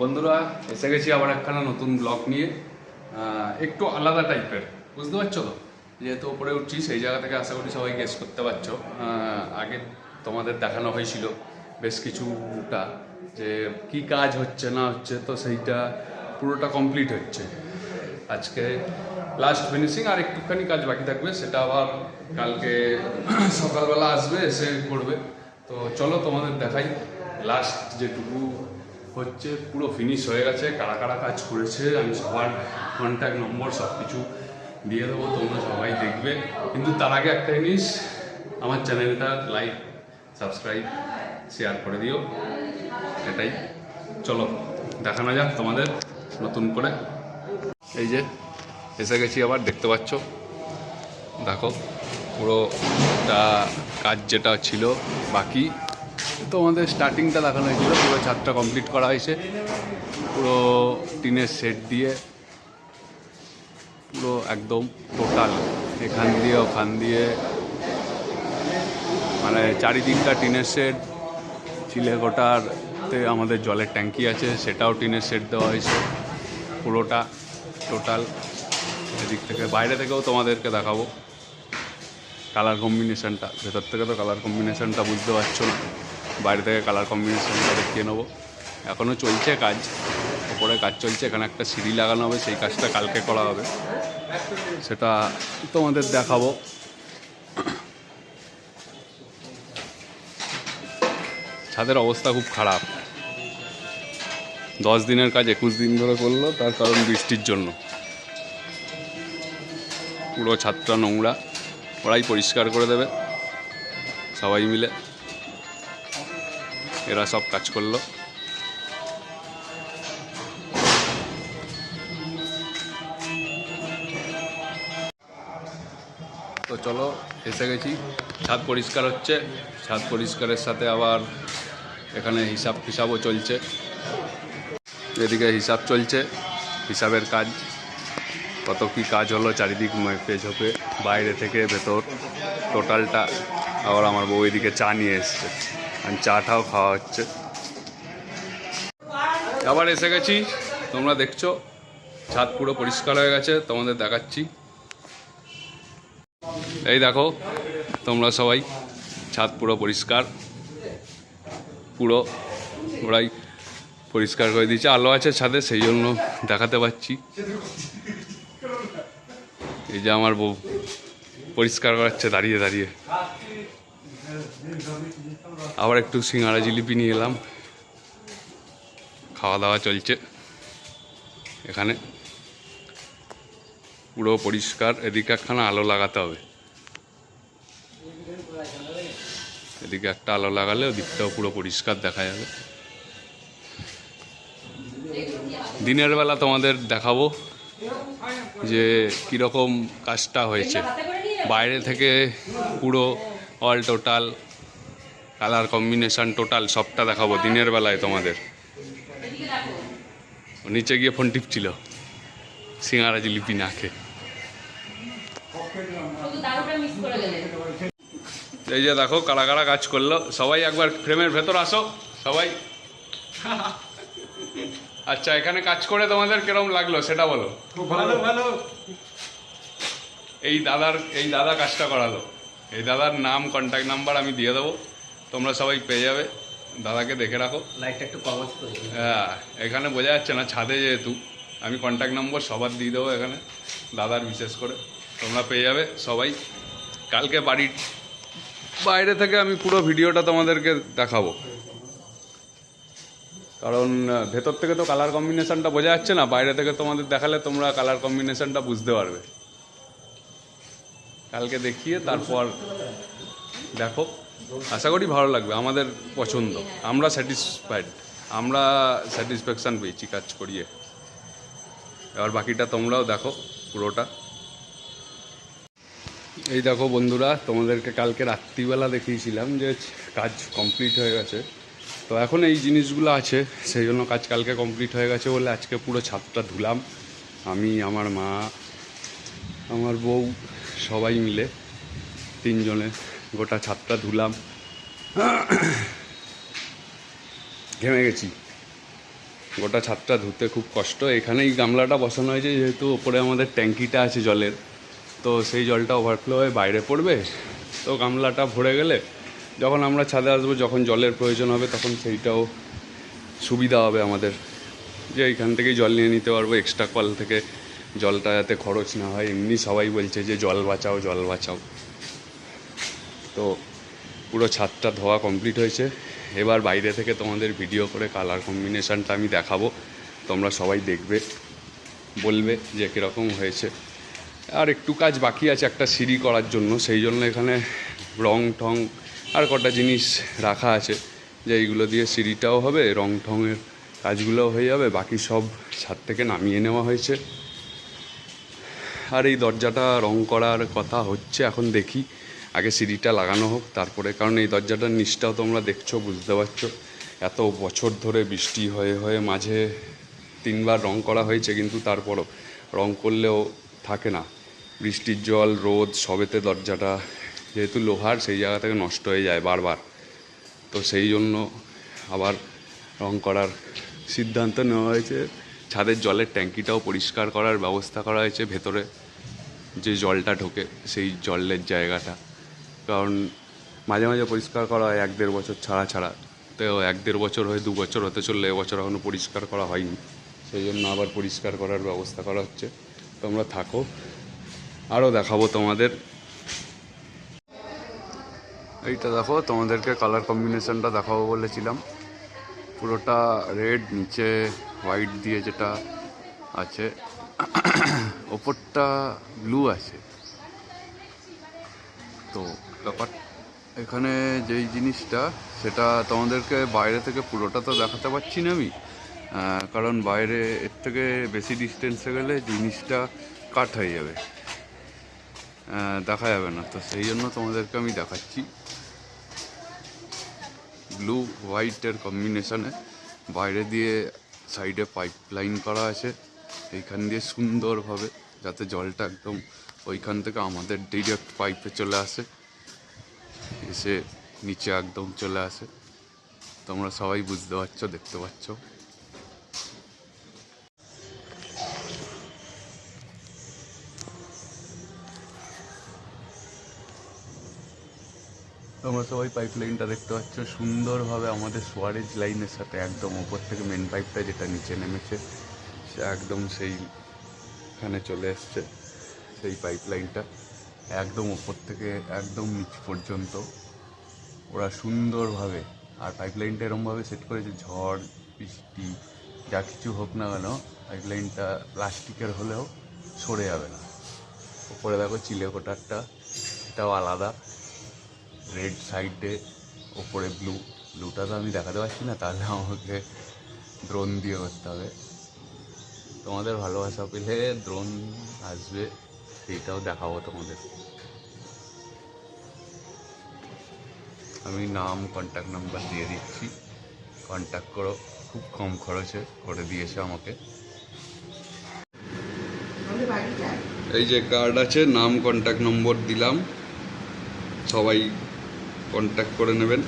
বন্ধুরা, এসে গেছি আবার একখানা নতুন ব্লগ নিয়ে। একটু আলাদা টাইপের বুঝতে পারছ? তো যেহেতু ওপরে উঠছি, সেই জায়গা থেকে আশা করি সবাই গেস করতে পারছ। আগে তোমাদের দেখানো হয়েছিল বেশ কিছুটা যে কি কাজ হচ্ছে, না হচ্ছে, তো সেইটা পুরোটা কমপ্লিট হচ্ছে। আজকে লাস্ট ফিনিশিং আর একটুখানি কাজ বাকি থাকবে, সেটা আবার কালকে সকালবেলা আসবে, এসে করবে। তো চলো তোমাদের দেখাই লাস্ট যেটুকু হচ্ছে পুরো ফিনিশ হয়ে গেছে, কারা কারা কাজ করেছে, আমি সবার কন্ট্যাক্ট নম্বর সব কিছু দিয়ে দেবো, তোমরা সবাই দেখবে। কিন্তু তার আগে একটা জিনিস, আমার চ্যানেলটা লাইক সাবস্ক্রাইব শেয়ার করে দিও। এটাই। চলো, দেখানো যাক তোমাদের নতুন করে। এই যে, এসে গেছি আবার, দেখতে পাচ্ছ? দেখো পুরো তা কাজ যেটা ছিল, বাকি তোমাদের স্টার্টিংটা দেখানো হয়েছিল, পুরো ছাদটা কমপ্লিট করা হয়েছে। পুরো টিনের সেট দিয়ে, পুরো একদম টোটাল এখান দিয়ে, ওখান দিয়ে। মানে চারিদিকটা টিনের সেট চিলেকোটারতে আমাদের জলের ট্যাঙ্কি আছে, সেটাও টিনের সেট দেওয়া হয়েছে, পুরোটা টোটাল এদিক থেকে, বাইরে থেকেও তোমাদেরকে দেখাবো। কালার কম্বিনেশানটা ভেতর থেকে তো কালার কম্বিনেশনটা বুঝতে পারছ না। বাইরে থেকে কালার কম্বিনেশনটা দেখিয়ে নেব। এখনও চলছে কাজ, ওপরে কাজ চলছে, এখানে একটা সিঁড়ি লাগানো হবে, সেই কাজটা কালকে করা হবে। সেটা তোমাদের দেখাবো। ছাদের অবস্থা খুব খারাপ। দশ দিনের কাজ একুশ দিন ধরে করল, তার কারণ বৃষ্টির জন্য। পুরো ছাদটা নোংরা, ওরাই পরিষ্কার করে দেবে, সবাই মিলে। এরা সব কাজ করল। তো চলো, এসে গেছি। ছাদ পরিষ্কার হচ্ছে। ছাদ পরিষ্কারের সাথে আবার এখানে হিসাব হিসাবও চলছে। এদিকে হিসাব চলছে, হিসাবের কাজ। কত কি কাজ হলো চারিদিক মেপে ঝোপে, বাইরে থেকে ভেতর। টোটালটা আবার আমার বউ এদিকে চা নিয়ে এসছে। আর চাটাও খাওয়া হচ্ছে। আবার এসে গেছি। তোমরা দেখছ, ছাদ পুরো পরিষ্কার হয়ে গেছে, তোমাদের দেখাচ্ছি। এই দেখো, তোমরা সবাই, ছাদ পুরো পরিষ্কার। পুরো ওরাই পরিষ্কার করে দিয়েছে। আলো আছে ছাদে, সেই জন্য দেখাতে পাচ্ছি। এই যে আমার বউ পরিষ্কার করাচ্ছে, দাঁড়িয়ে দাঁড়িয়ে। আবার একটু সিঙ্গারা জিলিপি নিয়ে এলাম। খাওয়া দাওয়া চলছে। এখানে পুরো পরিষ্কার। এদিকে একখানা আলো লাগাতে হবে। এদিকে একটা আলো লাগালে ওদিকটাও পুরো পরিষ্কার দেখা যাবে। দিনের বেলা তোমাদের দেখাবো যে কীরকম কাজটা হয়েছে। বাইরে থেকে পুরো all total colour combination total সবটা দেখাবো দিনের বেলায় তোমাদের। ও নিচে গিয়ে ফোন টিপছিল। সিঙ্গারা জিলিপি না খেয়ে। এই যে দেখো কারা কারা কাজ করল। সবাই একবার ফ্রেমের ভেতর আসো সবাই। আচ্ছা এখানে কাজ করে তোমাদের কিরম লাগল সেটা বলো। ভালো ভালো। এই দাদার এই দাদা কাজটা করালো। এই দাদার নাম কন্ট্যাক্ট নাম্বার আমি দিয়ে দেবো। তোমরা সবাই পেয়ে যাবে। দাদাকে দেখে রাখো। লাইটটা একটু আছে হ্যাঁ এখানে বোঝা যাচ্ছে না ছাদে যেহেতু। আমি কন্ট্যাক্ট নম্বর সবার দিয়ে দেবো এখানে দাদার বিশেষ করে। তোমরা পেয়ে যাবে সবাই। কালকে বাড়ির বাইরে থেকে আমি পুরো ভিডিওটা তোমাদেরকে দেখাবো। কারণ ভেতর থেকে তো কালার কম্বিনেশনটা বোঝা যাচ্ছে না। বাইরে থেকে তোমাদের দেখালে তোমরা কালার কম্বিনেশানটা বুঝতে পারবে। কালকে দেখিয়ে তারপর দেখো। আশা করি ভালো লাগবে, আমাদের পছন্দ। আমরা স্যাটিসফাইড আমরা স্যাটিসফ্যাকশান পেয়েছি কাজ করিয়ে। এবার বাকিটা তোমরাও দেখো পুরোটা। এই দেখো বন্ধুরা, তোমাদেরকে কালকে রাত্রিবেলা দেখিয়েছিলাম যে কাজ কমপ্লিট হয়ে গেছে। তো এখন এই জিনিসগুলো আছে, সেই জন্য কাজ কালকে কমপ্লিট হয়ে গেছে বলে আজকে পুরো ছাদটা ধুলাম। আমি, আমার মা, আমার বউ, সবাই মিলে তিনজনে। গোটা ছাদটা ধুলাম। ঘেমে গেছি। গোটা ছাদটা ধুতে খুব কষ্ট। এখানেই গামলাটা বসানো হয়েছে, যেহেতু ওপরে আমাদের ট্যাঙ্কিটা আছে জলের। তো সেই জলটা ওভারফ্লো হয়ে বাইরে পড়বে। তো গামলাটা ভরে গেলে যখন আমরা ছাদে আসব, যখন জলের প্রয়োজন হবে, তখন সেইটাও সুবিধা হবে আমাদের। যে এখান থেকেই জল নিয়ে নিতে পারব এক্সট্রা কল থেকে। জলটা যাতে খরচ না হয়। এমনি সবাই বলছে যে, জল বাঁচাও জল বাঁচাও। তো পুরো ছাদটা ধোয়া কমপ্লিট হয়েছে। এবার বাইরে থেকে তোমাদের ভিডিও করে কালার কম্বিনেশনটা আমি দেখাবো। তোমরা সবাই দেখবে, বলবে যে কীরকম হয়েছে। আর একটু কাজ বাকি আছে একটা সিঁড়ি করার জন্য, সেই জন্য এখানে রং ঠং আর কটা জিনিস রাখা আছে, যে এইগুলো দিয়ে সিঁড়িটাও হবে, রং ঠংয়ের কাজগুলোও হয়ে যাবে, বাকি সব ছাদ থেকে নামিয়ে নেওয়া হয়েছে। আর এই দরজাটা রং করার কথা হচ্ছে, এখন দেখি আগে সিঁড়িটা লাগানো হোক, তারপরে, কারণ এই দরজাটার নিচটাও তোমরা দেখছ, বুঝতে পারছ। এত বছর ধরে বৃষ্টি হয়ে হয়ে মাঝে তিনবার রং করা হয়েছে, কিন্তু তারপরও রং করলেও থাকে না। বৃষ্টির জল, রোদ, সবেতে দরজাটা যেহেতু লোহার, সেই জায়গা থেকে নষ্ট হয়ে যায় বারবার। তো সেই জন্য আবার রং করার সিদ্ধান্ত নেওয়া হয়েছে। ছাদের জলের ট্যাঙ্কিটাও পরিষ্কার করার ব্যবস্থা করা হয়েছে, ভেতরে যে জলটা ঢোকে, সেই জলের জায়গাটা। কারণ মাঝে মাঝে পরিষ্কার করা হয় এক দেড় বছর ছাড়া ছাড়া। তো এক দেড় বছর হয়ে দু বছর হতে চললে এবছর এখনও পরিষ্কার করা হয়নি। সেই জন্য আবার পরিষ্কার করার ব্যবস্থা করা হচ্ছে। তোমরা থাকো। আরও দেখাবো তোমাদের। এইটা দেখো, তোমাদেরকে কালার কম্বিনেশনটা দেখাবো বলেছিলাম। পুরোটা রেড নিচে হোয়াইট দিয়ে যেটা আছে, ওপরটা ব্লু আছে। তো ব্যাপার এখানে যেই জিনিসটা, সেটা তোমাদেরকে বাইরে থেকে পুরোটা তো দেখাতে পারছি না আমি। কারণ বাইরে এর থেকে বেশি ডিস্টেন্সে গেলে জিনিসটা কাট হয়ে যাবে। দেখা যাবে না। তো সেই জন্য তোমাদেরকে আমি দেখাচ্ছি। ব্লু হোয়াইটের কম্বিনেশানে বাইরে দিয়ে সাইডে পাইপ লাইন করা আছে। এইখান দিয়ে সুন্দরভাবে যাতে জলটা একদম ওইখান থেকে আমাদের ডিরেক্ট পাইপে চলে আসে। এসে নিচে একদম চলে আসে। তোমরা সবাই বুঝতে পারছ, দেখতে পাচ্ছ। তোমরা সবাই পাইপ লাইনটা দেখতে পাচ্ছ। সুন্দরভাবে আমাদের সোয়ারেজ লাইনের সাথে একদম ওপর থেকে মেন পাইপটা যেটা নিচে নেমেছে, সে একদম সেইখানে চলে এসছে। সেই পাইপ লাইনটা একদম ওপর থেকে একদম নিচ পর্যন্ত। ওরা সুন্দরভাবে, আর পাইপ লাইনটা এরমভাবে সেট করেছে, ঝড়, বৃষ্টি, যা কিছু হোক না কেন পাইপ লাইনটা প্লাস্টিকের হলেও সরে যাবে না। ওপরে দেখো চিলে কোটারটা, এটাও আলাদা। রেড সাইডে ওপরে ব্লু ব্লুটা তো আমি দেখাতে পারছি না, তাহলে আমাকে ড্রোন দিয়ে করতে হবে। তোমাদের ভালোবাসা পেলে ড্রোন আসবে। সেইটাও দেখাবো তোমাদের। আমি নাম কন্ট্যাক্ট নাম্বার দিয়ে দিচ্ছি। কন্ট্যাক্ট করো, খুব কম খরচে করে দিয়েছে আমাকে। এই যে কার্ড আছে, নাম কন্ট্যাক্ট নম্বর দিলাম। সবাই কন্ট্যাক্ট করে নেবেন।